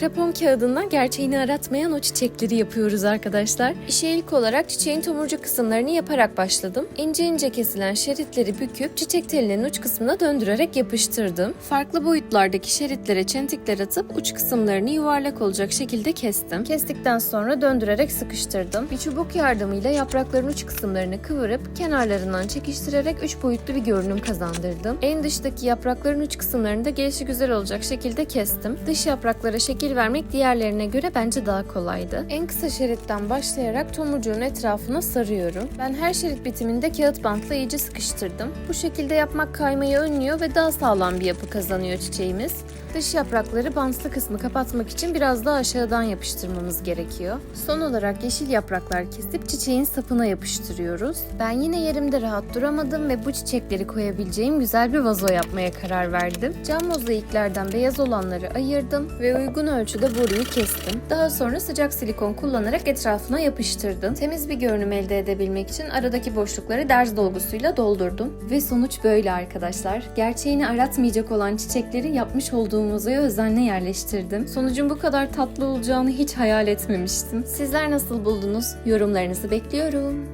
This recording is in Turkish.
krapon kağıdından gerçeğini aratmayan o çiçekleri yapıyoruz arkadaşlar. İşe ilk olarak çiçeğin tomurcuk kısımlarını yaparak başladım. İnce ince kesilen şeritleri büküp çiçek telinin uç kısmına döndürerek yapıştırdım. Farklı boyutlardaki şeritlere çentikler atıp uç kısımlarını yuvarlak olacak şekilde kestim. Kestikten sonra döndürerek sıkıştırdım. Bir çubuk yardımıyla yaprakların uç kısımlarını kıvırıp kenarlarından çekiştirerek üç boyutlu bir görünüm kazandırdım. En dıştaki yaprakların uç kısımlarını da gelişi güzel olacak şekilde kestim. Dış yapraklara şekil vermek diğerlerine göre bence daha kolaydı. En kısa şeritten başlayarak tomurcuğun etrafına sarıyorum. Ben her şerit bitiminde kağıt bantla iyice sıkıştırdım. Bu şekilde yapmak kaymayı önlüyor ve daha sağlam bir yapı kazanıyor çiçeğimiz. Dış yaprakları bantlı kısmı kapatmak için biraz daha aşağıdan yapıştırmamız gerekiyor. Son olarak yeşil yapraklar kesip çiçeğin sapına yapıştırıyoruz. Ben yine yerimde rahat duramadım ve bu çiçekleri koyabileceğim güzel bir vazo yapmaya karar verdim. Cam mozaiklerden beyaz olanları ayırdım ve uygun ölçüde boruyu kestim. Daha sonra sıcak silikon kullanarak etrafına yapıştırdım. Temiz bir görünüm elde edebilmek için aradaki boşlukları derz dolgusuyla doldurdum. Ve sonuç böyle arkadaşlar. Gerçeğini aratmayacak olan çiçekleri yapmış olduğum vazoya özenle yerleştirdim. Sonucun bu kadar tatlı olacağını hiç hayal etmemiştim. Sizler nasıl buldunuz? Yorumlarınızı bekliyorum.